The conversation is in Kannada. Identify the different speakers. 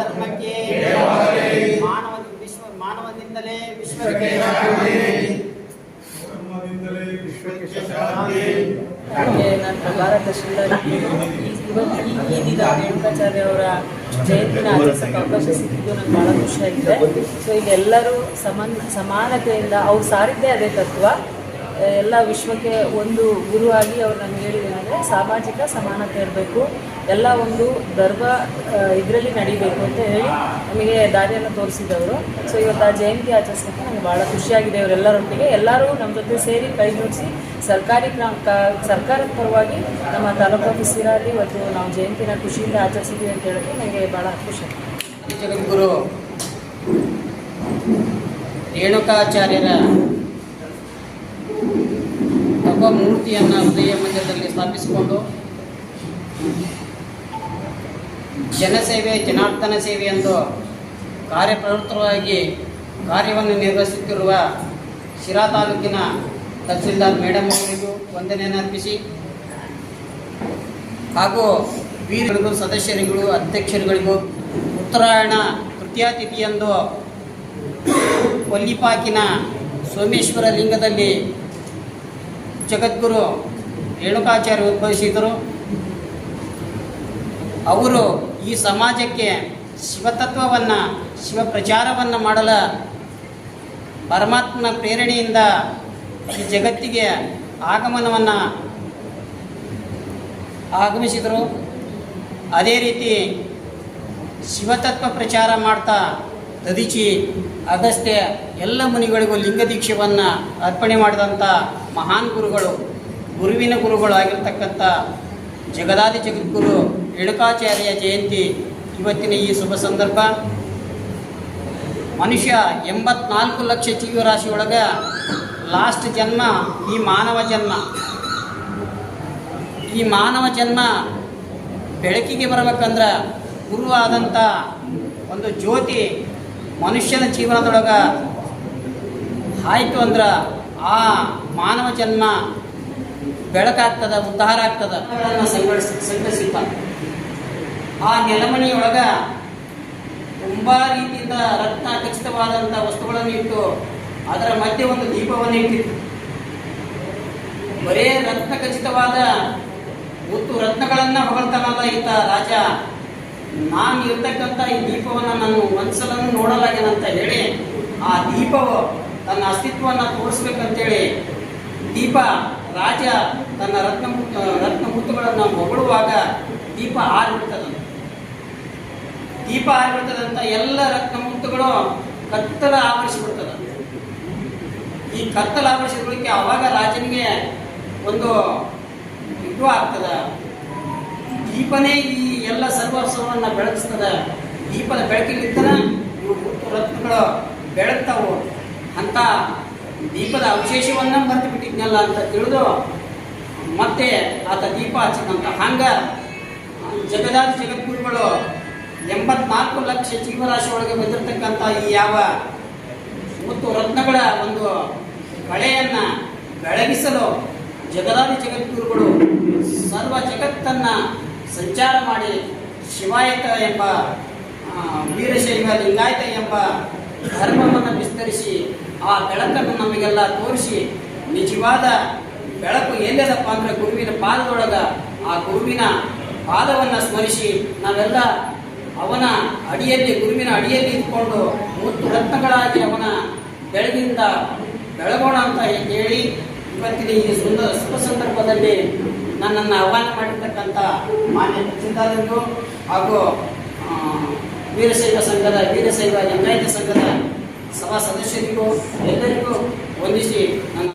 Speaker 1: ಧರ್ಮಕ್ಕೆ ಮಾನವ ವಿಶ್ವ ಮಾನವದಿಂದಲೇ ವಿಶ್ವಕ್ಕೆ ಧರ್ಮದಿಂದಲೇ ನನ್ನ ಭಾರತ ಅವರ ಜಯಂತಿನ ಆಚರಿಸಕ್ಕೆ ಅವಕಾಶ ಸಿಕ್ಕಿದ್ದು ನಂಗೆ ಭಾಳ ಖುಷಿಯಾಗಿದೆ ಸೊ ಈಗ ಎಲ್ಲರೂ ಸಮಾನ ಸಮಾನತೆಯಿಂದ ಅವ್ರು ಸಾರಿದ್ದೇ ಅದೇ ತತ್ವ. ಎಲ್ಲ ವಿಶ್ವಕ್ಕೆ ಒಂದು ಗುರುವಾಗಿ ಅವ್ರು ನಮ್ಗೆ ಹೇಳಿದ್ರೆ ಸಾಮಾಜಿಕ ಸಮಾನತೆ ಇರಬೇಕು. ಎಲ್ಲ ಒಂದು ಧರ್ಮ ಇದರಲ್ಲಿ ನಡಿಬೇಕು ಅಂತ ಹೇಳಿ ನಮಗೆ ದಾರಿಯನ್ನು ತೋರಿಸಿದವರು. ಸೊ ಇವತ್ತು ಆ ಜಯಂತಿ ಆಚರಿಸೋಕ್ಕೆ ನನಗೆ ಭಾಳ ಖುಷಿಯಾಗಿದೆ ಅವರೆಲ್ಲರೊಟ್ಟಿಗೆ ಎಲ್ಲರೂ ನಮ್ಮ ಜೊತೆ ಸೇರಿ ಕೈ ಜೋಡಿಸಿ ಸರ್ಕಾರಿ ಸರ್ಕಾರದ ಪರವಾಗಿ ನಮ್ಮ ತಾಲೂಕು ಆಫೀಸಿರಲ್ಲಿ ಇವತ್ತು ನಾವು ಜಯಂತಿನ ಖುಷಿಯಿಂದ ಆಚರಿಸಿದ್ದೀವಿ ಅಂತ ಹೇಳೋಕ್ಕೆ ನನಗೆ ಭಾಳ ಖುಷಿ
Speaker 2: ಜಗದ್ಗುರು ರೇಣುಕಾಚಾರ್ಯರ ತಪ ಮೂರ್ತಿಯನ್ನು ಹೃದಯ ಮಂದಿರದಲ್ಲಿ ಸ್ಥಾಪಿಸಿಕೊಂಡು ಜನಸೇವೆ, ಜನಾರ್ದನ ಸೇವೆ ಎಂದು ಕಾರ್ಯಪ್ರವೃತ್ತವಾಗಿ ಕಾರ್ಯವನ್ನು ನಿರ್ವಹಿಸುತ್ತಿರುವ ಶಿರಾ ತಾಲೂಕಿನ ತಹಸೀಲ್ದಾರ್ ಮೇಡಮ್ ಅವರಿಗೂ ವಂದನೆಯನ್ನು ಅರ್ಪಿಸಿ. ಹಾಗೂ ವೀರರಿಗೂ ಸದಸ್ಯರುಗಳು ಅಧ್ಯಕ್ಷರುಗಳಿಗೂ ಉತ್ತರಾಯಣ ತೃತೀಯ ತಿಥಿಯಂದು ಕೊಲ್ಲಿಪಾಕಿನ ಸೋಮೇಶ್ವರ ಲಿಂಗದಲ್ಲಿ ಜಗದ್ಗುರು ರೇಣುಕಾಚಾರ್ಯ ಉದ್ಭವಿಸಿದರು. ಅವರು ಈ ಸಮಾಜಕ್ಕೆ ಶಿವತತ್ವವನ್ನು ಶಿವ ಪ್ರಚಾರವನ್ನು ಮಾಡಲ ಪರಮಾತ್ಮನ ಪ್ರೇರಣೆಯಿಂದ ಈ ಜಗತ್ತಿಗೆ ಆಗಮನವನ್ನು ಆಗಮಿಸಿದರು. ಅದೇ ರೀತಿ ಶಿವತತ್ವ ಪ್ರಚಾರ ಮಾಡ್ತಾ ದದಿಚಿ, ಅಗಸ್ತ್ಯ ಎಲ್ಲ ಮುನಿಗಳಿಗೂ ಲಿಂಗ ದೀಕ್ಷೆಯನ್ನು ಅರ್ಪಣೆ ಮಾಡಿದಂಥ ಮಹಾನ್ ಗುರುಗಳು, ಗುರುವಿನ ಗುರುಗಳು ಆಗಿರ್ತಕ್ಕಂಥ ಜಗದಾದಿ ಜಗದ್ಗುರು ರೇಣುಕಾಚಾರ್ಯ ಜಯಂತಿ ಇವತ್ತಿನ ಈ ಶುಭ ಸಂದರ್ಭ. ಮನುಷ್ಯ ಎಂಬತ್ನಾಲ್ಕು ಲಕ್ಷ ಜೀವರಾಶಿಯೊಳಗೆ ಲಾಸ್ಟ್ ಜನ್ಮ, ಈ ಮಾನವ ಜನ್ಮ. ಈ ಮಾನವ ಜನ್ಮ ಬೆಳಕಿಗೆ ಬರಬೇಕಂದ್ರೆ ಗುರುವಾದಂಥ ಒಂದು ಜ್ಯೋತಿ ಮನುಷ್ಯನ ಜೀವನದೊಳಗೆ ಆಯಿತು ಅಂದ್ರೆ ಆ ಮಾನವ ಜನ್ಮ ಬೆಳಕಾಗ್ತದ, ಉದ್ಧಾರ ಆಗ್ತದೆ. ಸಂಘಟಿಸಿ ಸಂಘಟಿಸಿಪ್ಪ ಆ ನೆಲಮಣಿಯೊಳಗ ತುಂಬಾ ರೀತಿಯಿಂದ ರತ್ನ ಖಚಿತವಾದಂಥ ವಸ್ತುಗಳನ್ನು ಇಟ್ಟು ಅದರ ಮಧ್ಯೆ ಒಂದು ದೀಪವನ್ನು ಇಟ್ಟಿತ್ತು ಬರೇ ರತ್ನ ಖಚಿತವಾದ ಒತ್ತು ರತ್ನಗಳನ್ನ ಹೊಗಳ್ತಾನಲ್ಲ ಈತ ರಾಜ. ನಾನು ಇರ್ತಕ್ಕಂಥ ಈ ದೀಪವನ್ನು ನಾನು ಒಂದ್ಸಲನೂ ನೋಡಲಾಗೇನಂತ ಹೇಳಿ ಆ ದೀಪವು ತನ್ನ ಅಸ್ತಿತ್ವವನ್ನು ತೋರಿಸ್ಬೇಕಂತೇಳಿ ದೀಪ ರಾಜ ತನ್ನ ರತ್ನ ರತ್ನ ಮುತ್ತುಗಳನ್ನು ಹೊಗಳುವಾಗ ದೀಪ ಆರಿಬಿಡ್ತದ ದೀಪ ಆಗಿರ್ತದಂತ ಎಲ್ಲ ರತ್ನ ಮುತ್ತುಗಳು ಕತ್ತಲ ಆವರಿಸಿಬಿಡ್ತದ. ಈ ಕತ್ತಲ ಆವರಿಸಿದಕ್ಕೆ ಅವಾಗ ರಾಜನಿಗೆ ಒಂದು ಇದು ಆಗ್ತದ. ದೀಪನೇ ಈ ಎಲ್ಲ ಸರ್ವಸ್ವವನ್ನು ಬೆಳಗಿಸ್ತದ. ದೀಪದ ಬೆಳಕಿನಿಂದ ರತ್ನಗಳು ಬೆಳಗ್ತಾವು. ಅಂತ ದೀಪದ ಅವಶೇಷವನ್ನ ಮರೆತು ಬಿಟ್ಟಿದ್ನಲ್ಲ ಅಂತ ತಿಳಿದು ಮತ್ತೆ ಆತ ದೀಪ ಹಚ್ಚಿದಂತ. ಹಂಗ ಜಗದಾದ ಜಗದ್ಗುರುಗಳು ಎಂಬತ್ನಾಲ್ಕು ಲಕ್ಷ ಜೀವರಾಶಿ ಒಳಗೆ ಬಂದಿರತಕ್ಕಂಥ ಈ ಯಾವ ಮತ್ತು ರತ್ನಗಳ ಒಂದು ಕಳೆಯನ್ನ ಬೆಳಗಿಸಲು ಜಗದಾದಿ ಜಗದ್ಗುರುಗಳು ಸರ್ವ ಜಗತ್ತನ್ನ ಸಂಚಾರ ಮಾಡಿ ಶಿವಾಯತ ಎಂಬ ವೀರಶೈವ ಲಿಂಗಾಯತ ಎಂಬ ಧರ್ಮವನ್ನು ವಿಸ್ತರಿಸಿ ಆ ಬೆಳಕನ್ನು ನಮಗೆಲ್ಲ ತೋರಿಸಿ ನಿಜವಾದ ಬೆಳಕು ಎಲ್ಲದಪ್ಪ ಅಂದರೆ ಗುರುವಿನ ಪಾದದೊಳಗ ಆ ಗುರುವಿನ ಪಾದವನ್ನು ಸ್ಮರಿಸಿ ನಾವೆಲ್ಲ ಅವನ ಅಡಿಯಲ್ಲಿ, ಗುರುವಿನ ಅಡಿಯಲ್ಲಿ ಇದ್ಕೊಂಡು ಮುತ್ತು ರತ್ನಗಳಾಗಿ ಅವನ ಬೆಳಗಿಂದ ಬೆಳಗೋಣ ಅಂತ ಹೇಳಿ ಇವತ್ತಿನ ಈ ಸುಂದರ ಶುಭ ಸಂದರ್ಭದಲ್ಲಿ ನನ್ನನ್ನು ಆಹ್ವಾನ ಮಾಡಿರ್ತಕ್ಕಂಥ ಮಾನ್ಯ ಚಿಂತಾದರು ಹಾಗೂ ವೀರಶೈವ ಸಂಘದ, ವೀರಶೈವ ಲಿಂಗಾಯತ ಸಂಘದ ಸಭಾ ಸದಸ್ಯರಿಗೂ ಎಲ್ಲರಿಗೂ ವಂದಿಸಿ ನನ್ನ